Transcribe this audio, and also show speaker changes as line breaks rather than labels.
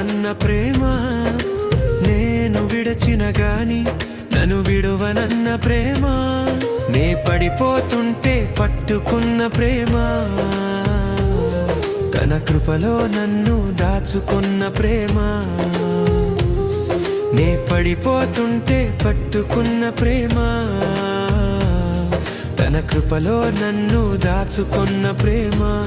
నన్న ప్రేమ నేను విడచిన గాని నన్ను విడువ నన్న ప్రేమ. నే పడిపోతుంటే పట్టుకున్న ప్రేమ. తన కృపలో నన్ను దాచుకున్న ప్రేమ. నే పడిపోతుంటే పట్టుకున్న ప్రేమ. తన కృపలో నన్ను దాచుకున్న ప్రేమ.